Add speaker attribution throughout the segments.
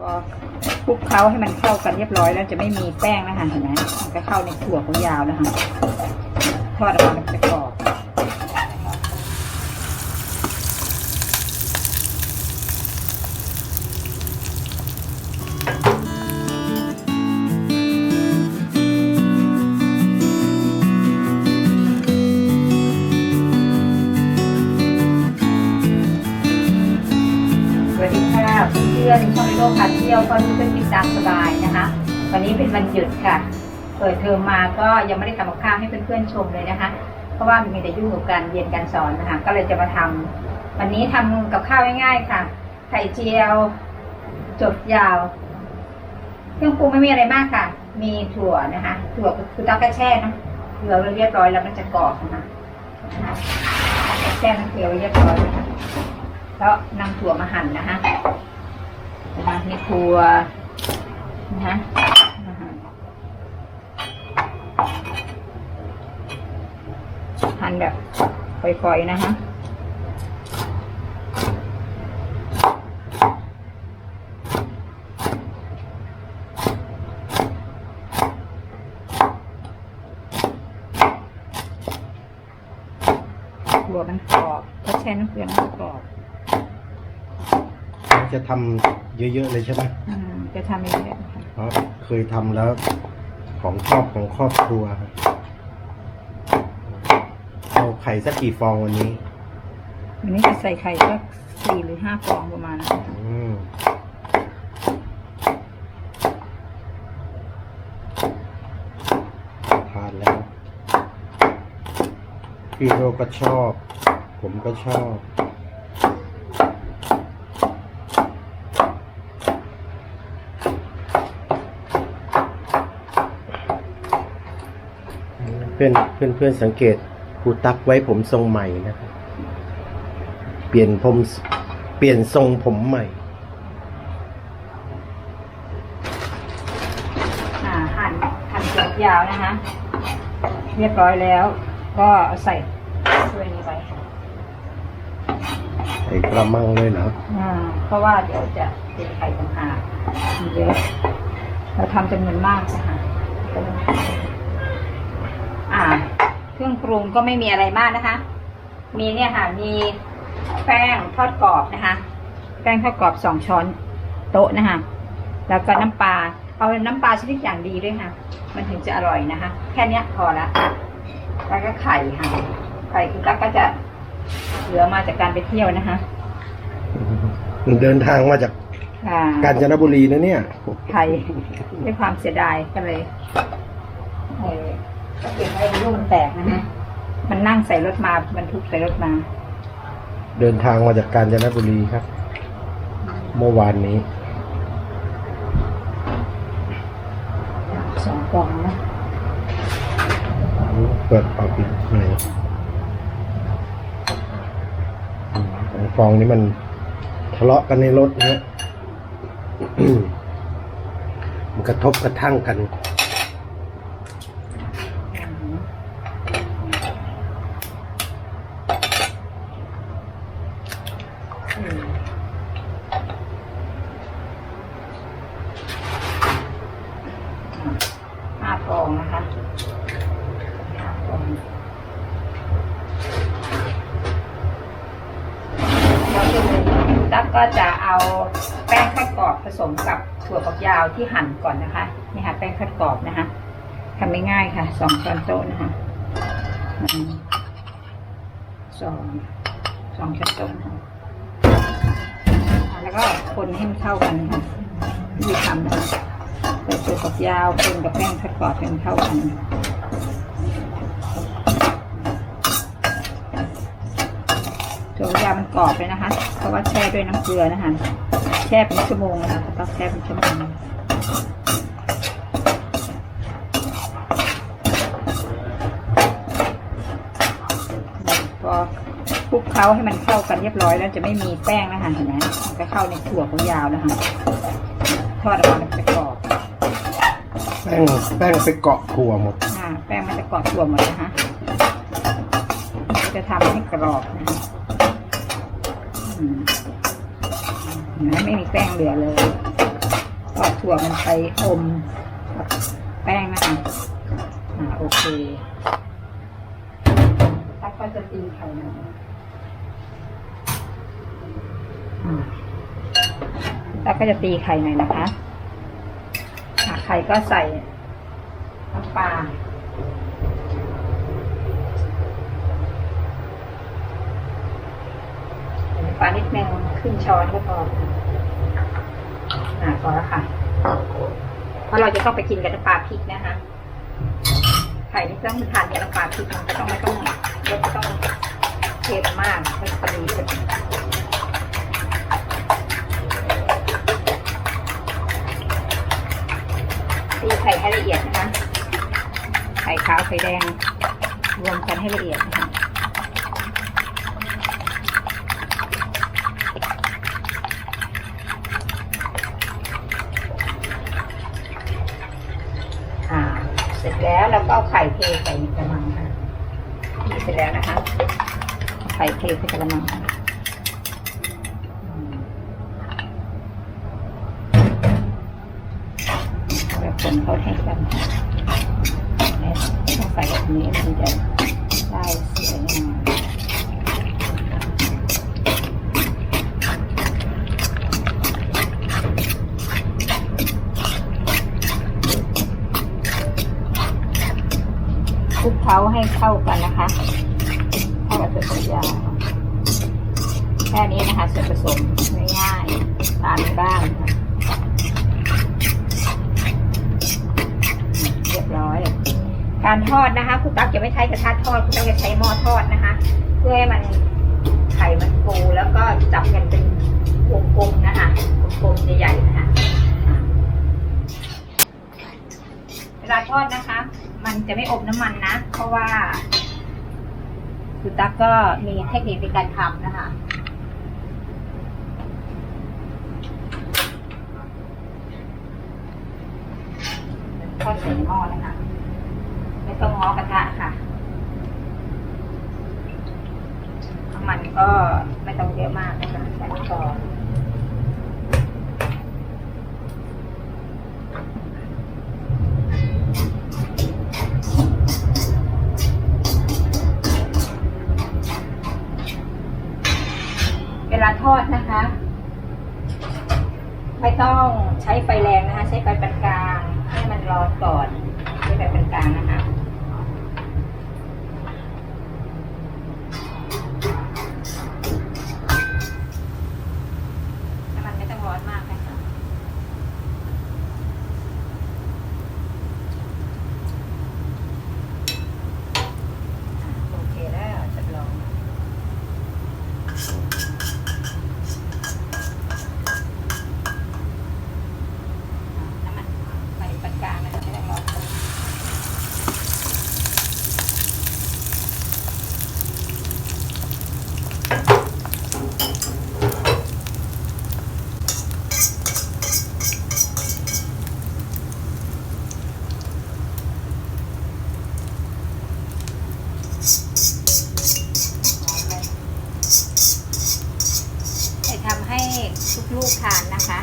Speaker 1: พอคลุกเคล้าให้มันเข้ากันเรียบร้อยแล้วจะไม่มีแป้งนะคะเห็นไหมมันจะเข้าในถั่วของยาวนะคะทอดออกมาจะกรอบ เป็นวันหยุดค่ะ เปิดเทอมมาก็ยังไม่ได้ทำกับข้าวให้เพื่อนๆชมเลยนะคะ เพราะว่ามีแต่ยุ่งกับการเรียนการสอนนะคะ ก็เลยจะมาทำวันนี้ทำกับข้าวง่ายๆค่ะ ไข่เจียวจบยาว เครื่องปรุงไม่มีอะไรมากค่ะ มีถั่วนะคะ ถั่วคือต้องกระแช่นะเกลือไว้เรียบร้อยแล้วมันจะกรอบนะคะแช่น้ำเกลือเรียบร้อยนะคะแล้วนำถั่วมาหั่นนะคะนะคะมีถั่วนะคะมาหั่น หั่นแบบฝอยๆนะคะถั่วมันกรอบถ้าแช่น้ำเกลือมันจะกรอบ
Speaker 2: จะทำเยอะๆเลยใช่ไหม
Speaker 1: อืมจะทำอย่างนี้ค่ะ
Speaker 2: เพราะเคยทำแล้วของชอบของครอบครัวครับเอา ไข่สักกี่ฟองวันนี้
Speaker 1: วันนี้จะใส่ไข่สักสี่หรือห้าฟองประมาณนั้นค่ะ
Speaker 2: อืมทานแล้ว พี่โรก็ชอบ ผมก็ชอบ เพื่อนเพื่อนเพื่อนสังเกต ครูตักไว้ผมทรงใหม่นะครับ เปลี่ยนผมเปลี่ยนทรงผมใหม่
Speaker 1: อ่าหั่นหั่นเกลือยาวนะคะ เรียบร้อยแล้ว ก็เอาใส่ถ้วยนี้ไป
Speaker 2: ใส่กระมังเลยเหรอ
Speaker 1: อ่าเพราะว่าเดี๋ยวจะเป็นไข่ต่างหากมีเยอะเราทำจำนวนมากนะคะอ่า เครื่องปรุงก็ไม่มีอะไรมากนะคะ มีเนี่ยค่ะ มีแป้งทอดกรอบนะคะ แป้งทอดกรอบสองช้อนโต๊ะนะคะ แล้วก็น้ำปลา เอาน้ำปลาชนิดอย่างดีด้วยค่ะ มันถึงจะอร่อยนะคะ แค่เนี้ยพอละ แล้วก็ไข่ค่ะ ไข่คือกั๊กก็จะเหลือมาจากการไปเที่ยวนะคะ
Speaker 2: เดินทางมาจาก
Speaker 1: อ่า
Speaker 2: กาญจนบุรีนะเนี่ย
Speaker 1: ไข่ด้วยความเสียดายก็เลย เออก็เก็บไว้ลูกมันแตกนะฮะมันนั่งใส่รถมาบรรทุกใส่รถมา
Speaker 2: เดินทางมาจากกาญจนบุรีครับ เมื่อวานนี้
Speaker 1: สองกล่องนะ
Speaker 2: เปิดเป่าปิดไหนอืมสองฟองนี้มันทะเลาะกันในรถนะฮะมันกระทบกระทั่งกัน
Speaker 1: อืมห้าฟองนะคะห้าฟองแล้วก็จะเอาแป้งข้าวกรอบผสมกับถั่วฝักยาวที่หั่นก่อนนะคะนี่ค่ะแป้งข้าวกรอบนะคะทำไม่ง่ายค่ะ สองช้อนโต๊ะนะคะหนึ่งสองสองช้อนโต๊ะนะคะแล้วก็คนให้มันเข้ากันค่ะวิธีทำนะคะใส่ถั่วฝักยาวคนกับแป้งข้าวกรอบให้มันเข้ากันถั่วยามันกรอบเลยนะคะ เพราะว่าแช่ด้วยน้ำเกลือนะคะ แช่เป็นชั่วโมงนะคะต้องแช่เป็นชั่วโมงพอค ลุกเคล้าให้มันเข้ากันเรียบร้อยแล้วจะไม่มีแป้งนะคะเห็นไหมมันก็เข้าในถั่วของยาวนะคะทอดออกมามันจะกรอบ
Speaker 2: แป้งแป้งไปเกาะถั่วหมด
Speaker 1: อ่าแป้งมันจะกรอบถั่วหมดนะคะจะทำให้กรอบนะคะอืมเห็นไหมไม่มีแป้งเหลือเลยก็ถั่วมันไปอมกับแป้งนะคะอ่าโอเคตักก็จะตีไข่หน่อ ยอืมตักก็จะตีไข่หน่อยนะคะอะไข่ก็ใส่น้ำปลาปลานิดนึงครึ่งช้อนก็พออ่าพอแล้วค่ะ เพราะเราจะต้องไปกินกับน้ำปลาพริกนะคะ ไข่นี่ต้องทานกับน้ำปลาพริกมันก็ต้องไม่ต้องรสต้องเค็มมากไม่พอดีพอดีตีไข่ ให้ละเอียดนะคะ ไข่ขาวไข่แดง รวมกันให้ละเอียดนะคะอ่าเสร็จแล้วเราก็เอาไข่เทใส่กระมังค่ะนี่เสร็จแล้วนะคะ ไข่เทใส่กระมังค่ะอืมแบบ คนเขาให้กันแล้วต้องใส่แบบนี้มันจะได้สวยงามคลุกเคล้าให้เข้ากันนะคะเข้ากับส่วนผสมแค่นี้นะคะส่วนผสมง่ายๆทานในบ้านค่ะ เร้อย การทอดนะคะคุณตั๊กจะไม่ใช้กระทะทอดคุณตั๊กจะใช้หม้อทอดนะคะ เพื่อให้มันไข่มันฟูแล้วก็จับกันเป็นวงกลมนะคะวงกลมใหญ่ๆนะคะอะเวลาทอดนะคะ มันจะไม่อบน้ำมันนะ เพราะว่าคุณตั๊กก็มีเทคนิคในการทำนะคะ ทอดใส่หม้อนะคะไม่ต้องง้อกระทะค่ะน้ำมันก็ไม่ต้องเยอะมากนะคะแค่นี้พอเวลาทอดนะคะ ไม่ต้องใช้ไฟแรงนะคะ ใช้ไฟปานกลางให้มันร้อนก่อนใช้ไฟปานกลางนะคะน้ำมันไม่ต้องร้อนมากนะคะอะโอเคแล้วจะลองน้ำมันไฟปานกลางนะคะไม่ต้องร้อนมาก จะทำให้ทุกลูกทานนะคะ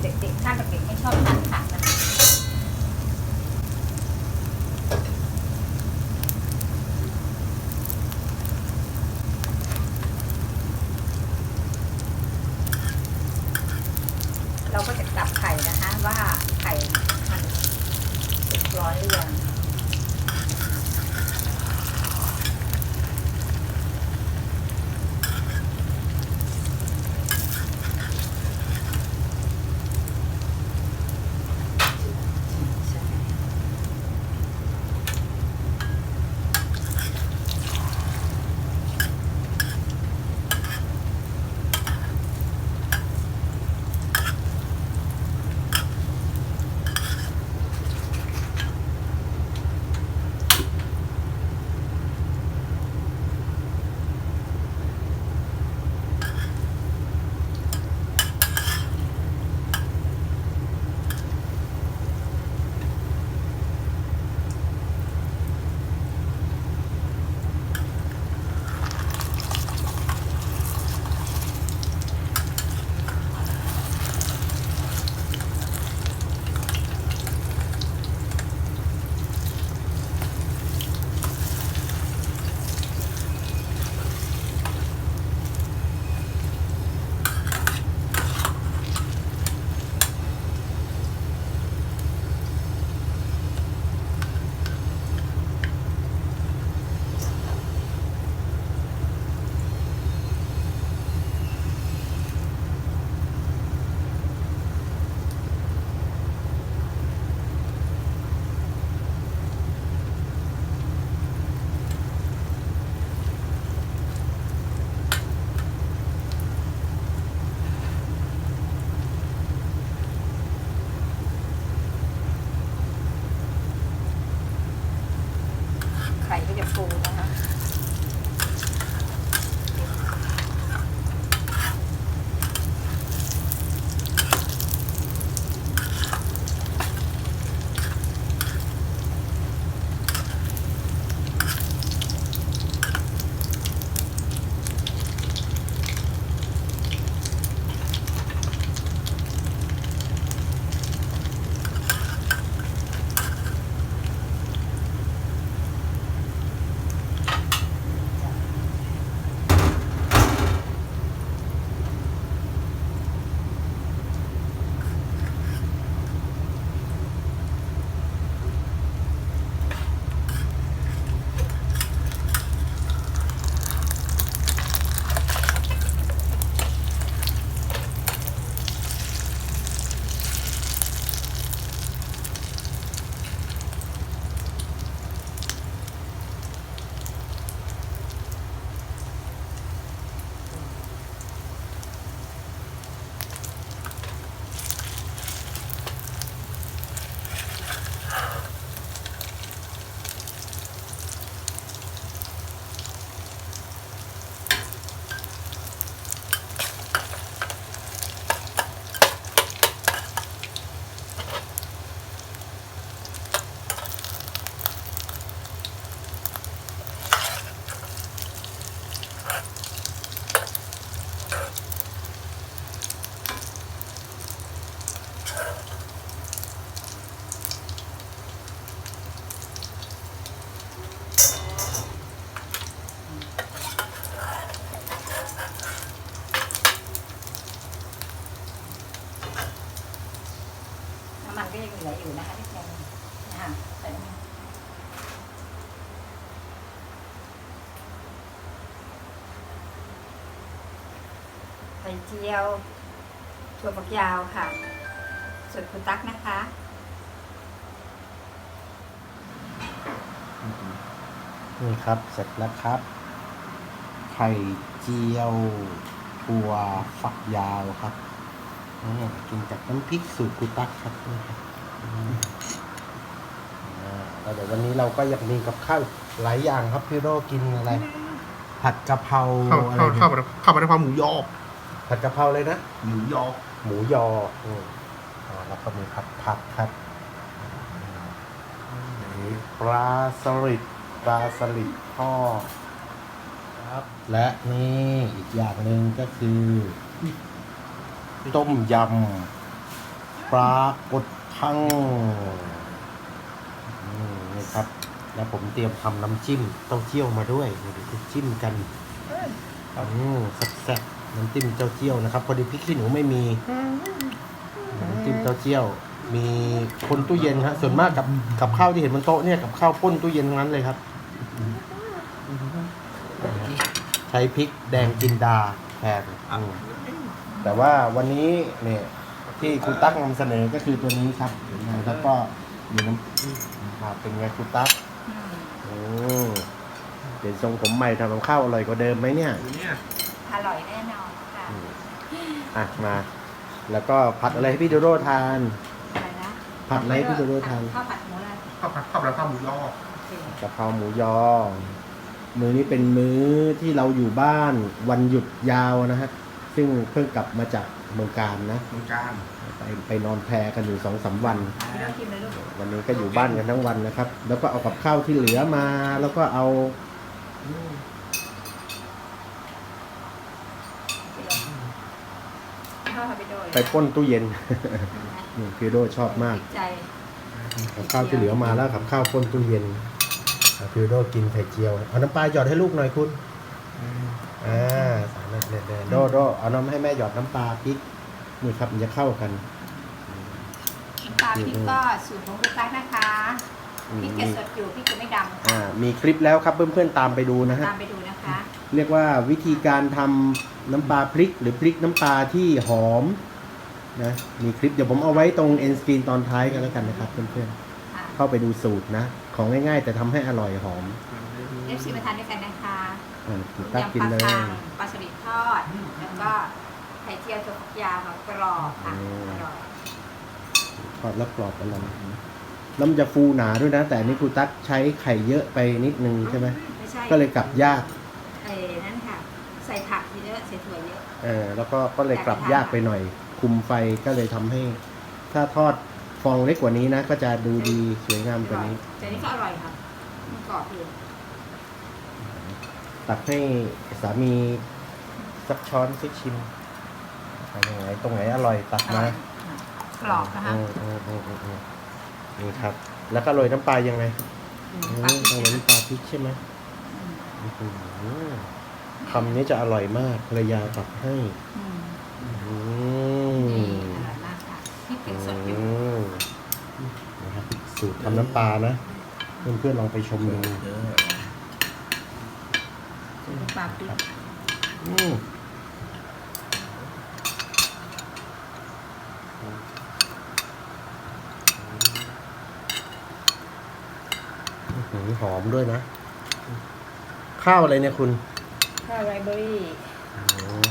Speaker 1: เด็กๆถ้าเด็กๆไม่ชอบทานผักนะคะ เราก็จะจับไข่นะคะ ว่าไข่มันสุกร้อนหรือยัง ไข่เจียวถั่วฝักยาวค่ะส่วนคุณตั๊กนะคะ
Speaker 2: นี่ครับเสร็จแล้วครับ ไข่เจียวถั่วฝักยาวครับอ่ากินกับน้ำพริกสูตรกุตักครับนี่ครับอืมอ่าแล้วเดี๋ยววันนี้เราก็ยังมีกับข้าวหลายอย่างครับพี่โรกินอะไร ผัดกะเพรา
Speaker 3: ข้าว
Speaker 2: อะไร
Speaker 3: ข้าว
Speaker 2: เนี่ย
Speaker 3: ข้าวผัดข้าวผัดกะเพราหมูยอ
Speaker 2: ผัดกะเพราเลยนะ
Speaker 3: หมูยอ
Speaker 2: หมูยออืมอ่าแล้วก็มีผัดผักครับมีปลาสลิดปลาสลิดทอดครับ และนี่อีกอย่างหนึ่งก็คือ ต้มยำปลากดทั้งอืมนี่ครับ แล้วผมเตรียมทำน้ำจิ้มเต้าเจี้ยวมาด้วยเดี๋ยวไปจิ้มกันอืมแซ่บๆ น้ำจิ้มเต้าเจี้ยวนะครับ พอดีพริกขี้หนูไม่มีน้ำจิ้มเต้าเจี้ยว มีคนตู้เย็นครับส่วนมากกับกับข้าวที่เห็นบนโต๊ะเนี่ยกับข้าวป้นตู้เย็นทั้งนั้นเลยครับ ใช้พริกแดงจินดาแทนอืมแต่ว่าวันนี้เนี่ยที่ครูตั๊กนำเสนอก็คือตัวนี้ครับแล้วก็มีน้ำครับเป็นไงครูตั๊ก
Speaker 1: อืม
Speaker 2: อืมเปลี่ยนทรงผมใหม่ทำกับข้าวอร่อยกว่าเดิมไหมเนี่ย
Speaker 3: เนี่ย
Speaker 1: อร่อยแน่นอนค่ะ
Speaker 2: อืมอะมา แล้วก็ผัดอะไรให้พี่โดโดทาน
Speaker 1: อะไรนะ
Speaker 2: ผัดอะไรให้พี่โดโดทาน
Speaker 1: ข้าวผัดหมูอะไร
Speaker 3: ข้าวผัดข้าวผัดกะเพราหมูยอ
Speaker 1: โอเค
Speaker 2: กะเพราหมูยอ มื้อนี้เป็นมื้อที่เราอยู่บ้านวันหยุดยาวนะฮะ ซึ่งเพิ่งกลับมาจากเมืองการนะ
Speaker 3: เมืองการ
Speaker 2: ไปไปนอนแพกันอยู่สองสามวัน
Speaker 1: อะพี่ต้องกินเลยลูก
Speaker 2: วันนี้ก็อยู่บ้านกันทั้งวันนะครับ แล้วก็เอากับข้าวที่เหลือมา แล้วก็เอา
Speaker 1: ข้าวผัด ไปโดย
Speaker 2: ไปป้นตู้เย็นนี่พี่โดชอบมาก
Speaker 1: ติดใจ
Speaker 2: กับข้าวที่เหลือมาแล้วกับข้าวป้นตู้เย็นอะพี่โดกินไข่เจียวเอาน้ำปลาหยอดให้ลูกหน่อยคุณอ่าสามารถเด็ดๆโดโดเอาน้ำให้แม่หยอดน้ำปลาพริกนี่ครับมันจะเข้ากัน
Speaker 1: น้ำปลาพริกก็สูตรของคุณตั๊กนะคะ
Speaker 2: อืม
Speaker 1: พริกเกล็ดสดอยู่พริกจะไม่ดำ
Speaker 2: อ่ามีคลิปแล้วครับเพื่อนๆตามไปดูนะฮะ
Speaker 1: ตามไปดูนะคะ
Speaker 2: เรียกว่าวิธีการทำน้ำปลาพริก หรือพริกน้ำปลาที่หอม นะมีคลิปเดี๋ยวผมเอาไว้ตรงเอ็นสกรีนตอนท้ายกันแล้วกันนะครับเพื่อน
Speaker 1: ค่ะ
Speaker 2: ๆเข้าไปดูสูตรนะ ของง่ายๆ แต่ทำให้อร่อยหอม
Speaker 1: เอฟซีมาทานด้วยกันนะคะ
Speaker 2: อ่า
Speaker 1: ต้ม
Speaker 2: ตัก
Speaker 1: ยำ
Speaker 2: กิน
Speaker 1: ปลา
Speaker 2: เลย
Speaker 1: คังปลาสลิดทอด แล้วก็ไข่เจียวถั่วฝักยาวแบบกรอบค่ะ
Speaker 2: อืม
Speaker 1: อร่อย
Speaker 2: ทอดแล้วกรอบอร่อยแล้วมันจะฟูหนาด้วยนะ แต่อันนี่ครูตั๊กใช้ไข่เยอะไปนิดนึงใช่ไหม
Speaker 1: ไม่ใช่
Speaker 2: ก็เลยกลับยาก
Speaker 1: เอ้นั่นค่ะ ใส่ผักเยอะใส่ถั่วเยอะ
Speaker 2: เออแล้วก็ก็เลยกลับยากไปหน่อย คุมไฟก็เลยทำให้ ถ้าทอดฟองเล็กกว่านี้นะ ก็จะดูดีสวยงามกว่านี้
Speaker 1: แต่นี่ก็อร่อยค่ะมันกรอบอยู่
Speaker 2: ตักให้สามีสักช้อนสักชิมทำยังไงตรงไหนอร่อยตัก
Speaker 1: อร่
Speaker 2: มา
Speaker 1: อยกรอบนะคะ
Speaker 2: อืมอืมอืมอืมอืมนี่ครับ แล้วก็โรยน้ำปลายังไง
Speaker 1: อืม
Speaker 2: อื
Speaker 1: ปลามพริ
Speaker 2: โร
Speaker 1: ก
Speaker 2: ย
Speaker 1: นะ
Speaker 2: น้ำปลาพริกใช่ไหม
Speaker 1: อืม
Speaker 2: อื้อหือคำนี้จะอร่อยมากภรรยาตักให้
Speaker 1: อืม สู
Speaker 2: ตรทำน้ำปลานะเพื่อนๆลองไปชมดู
Speaker 1: ปลาพริก
Speaker 2: อืมอื้อหือหอมด้วยนะ ข้าวอะไรเนี่ยคุณ
Speaker 1: ข้าวไรเบอรี่
Speaker 2: อืม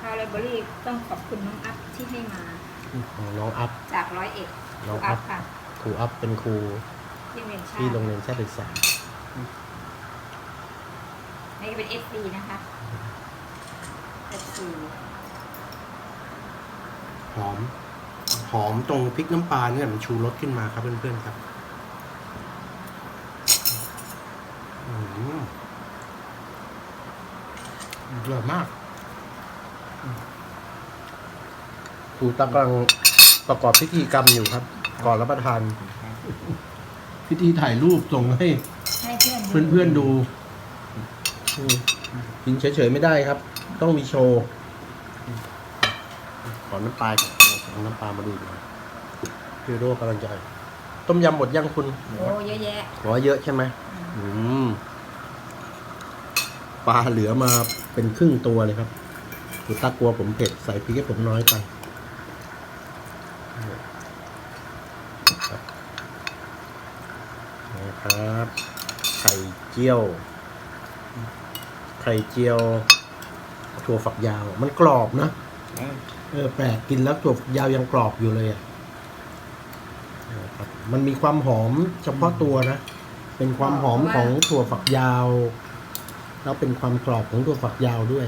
Speaker 1: ข้าวไรเบอรี่ ต้องขอบคุณน้องอัพที่ให้มา
Speaker 2: น้องอัพ
Speaker 1: จากร้อยเอ็ด
Speaker 2: น้อง
Speaker 1: อั
Speaker 2: อั
Speaker 1: พ
Speaker 2: พ
Speaker 1: ค่ะ
Speaker 2: ครูอัพเป็นครู
Speaker 1: ที่เรียนชา
Speaker 2: ที่โรง
Speaker 1: ติ
Speaker 2: เรียนชาติศึกษา
Speaker 1: นี่ก็เป็นเอสดีนะคะเอสดี
Speaker 2: หอม หอมตรงพริกน้ำปลาเนี่ยมันชูรสขึ้นมาครับเพื่อนๆครับอืมอร่อยมาก ครูตักกำลังประกอบพิธีกรรมอยู่ครับ ก่อนรับประทาน พิธีถ่ายรูปส่งให้
Speaker 1: ให้เพื่อน
Speaker 2: เพื่อนๆดูอืมกินเฉยๆไม่ได้ครับ ต้องมีโชว์ขอน้ำปลาเอาน้ำปลามาดูหน่อยพี่โรกำลังจะต้มยำหมดยังคุณ
Speaker 1: โอ้เยอะแยะ
Speaker 2: ขอเยอะใช่ไหมอืมปลาเหลือมาเป็นครึ่งตัวเลยครับคุณตากลัวผมเผ็ดใส่พริกให้ผมน้อยไปครับ นะครับไข่เจียว ไข่เจียว ถั่วฝักยาว มันกรอบนะเออแปลกกินแล้วถั่วฝักยาวยังกรอบอยู่เลยอะนะครับมันมีความหอมเฉพาะตัวนะ เป็นความหอมของถั่วฝักยาว แล้วเป็นความกรอบของถั่วฝักยาวด้วย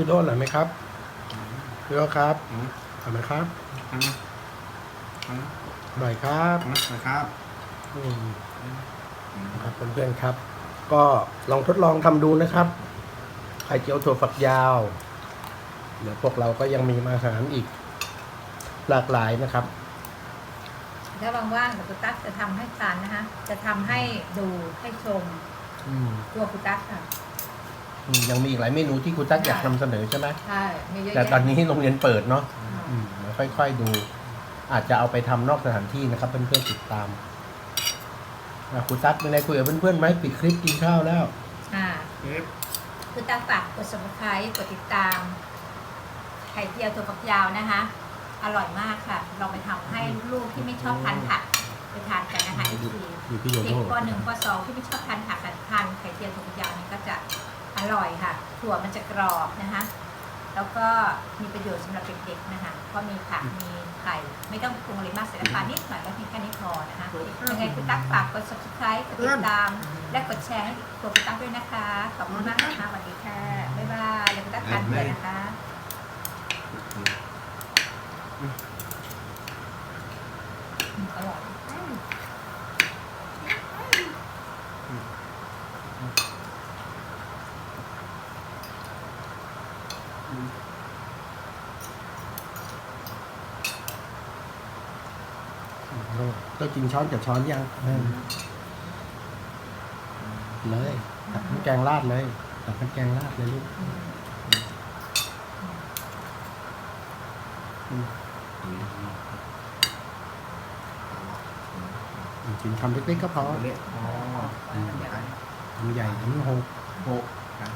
Speaker 2: พี่โดนอร่อยไหมครับพี่โดครับอร่อยไหมครับอร่อยครับ
Speaker 3: นะครับ
Speaker 2: อืมนะครับเพื่อนๆครับ ก็ลองทดลองทำดูนะครับไข่เจียวถั่วฝักยาวเดี๋ยวพวกเราก็ยังมีอาหารอีกหลากหลายนะครับ
Speaker 1: ถ้าว่างๆเดี๋ยวคุณตั๊กจะทำให้ทานนะคะ จะทำให้ดูให้ชม
Speaker 2: อืม
Speaker 1: ตัวคุณตั๊กค่ะ
Speaker 2: อืม ยังมีอีกหลายเมนูที่คุณตั๊กอยากนำเสนอใช่ไหม
Speaker 1: ใช่มีเยอะ
Speaker 2: แต่
Speaker 1: แยะ
Speaker 2: ตอนนี้โรงเรียนเปิดเนาะ
Speaker 1: อืม
Speaker 2: อืมเดี๋ยวค่อยๆดู อาจจะเอาไปทำนอกสถานที่นะครับเพื่อนๆติดตามอะคุณตั๊กเป็นไรคุยกับเพื่อนๆไหมปิดคลิปกินข้าวแล้ว
Speaker 1: อ่า
Speaker 3: เอฟ
Speaker 1: คุณตั๊กฝากกด subscribe กดติดตามไข่เจียวถั่วฝักยาวนะคะ อร่อยมากค่ะ ลองไปทำให้ลูกๆที่ไม่ชอบทานผักไปทานกันนะคะอีกที
Speaker 2: อยู่พี่โย
Speaker 1: เด็ก
Speaker 2: โน่
Speaker 1: ปหนึ่งปสองที่ไม่ชอบทานผักกันทานไข่เจียวถั่วฝักยาวเนี่ยก็จะ อร่อยค่ะ ถั่วมันจะกรอบนะคะ แล้วก็มีประโยชน์สำหรับเด็กๆนะคะเพราะมีผัก มีไข่ ไม่ต้องปรุงอะไรมากใส่น้ำปลานิดหน่อยก็เพียงแค่นี้พอนะคะ ยังไงคุณตั๊กฝากกด subscribe กดติดตาม และกดแชร์ให้ตัวคุณตั๊กด้วยนะคะ ขอบคุณมากนะคะสวัสดีค่ะ บ๊ายบายเดี๋ยวคุณตั๊กทานเพื่อนนะคะอืมอร่อยอืม
Speaker 2: ก็กินช้อนกับช้อนยังเลยตักน้ำแกงราดเลยตักน้ำแกงราดเลยลูก
Speaker 1: อืม
Speaker 2: กินคำเล็กๆก็พอ
Speaker 3: เล็กอ๋อ
Speaker 2: คำใหญ่คำหก
Speaker 3: หกครับ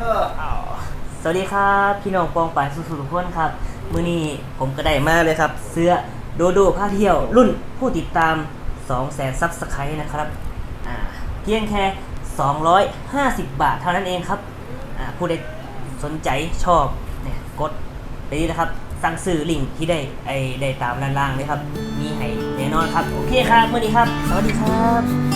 Speaker 4: สวัสดีครับพี่น้องปองป่ายสุสุทุกคนครับ มื้อนี้ผมก็ได้มาเลยครับ เสื้อโดโดผ้าเที่ยว รุ่นผู้ติดตาม2แสนซับสไครต์นะครับเพียงแค่ 250 บาทเท่านั้นเองครับผู้ใดสนใจชอบเนี่ยกดไปนี่นะครับ สั่งซื้อลิงก์ที่ได้ไอได้ตามล่างเลยครับ มีให้แน่นอนครับ โอเคครับมื้อนี้ครับ สวัสดีครับ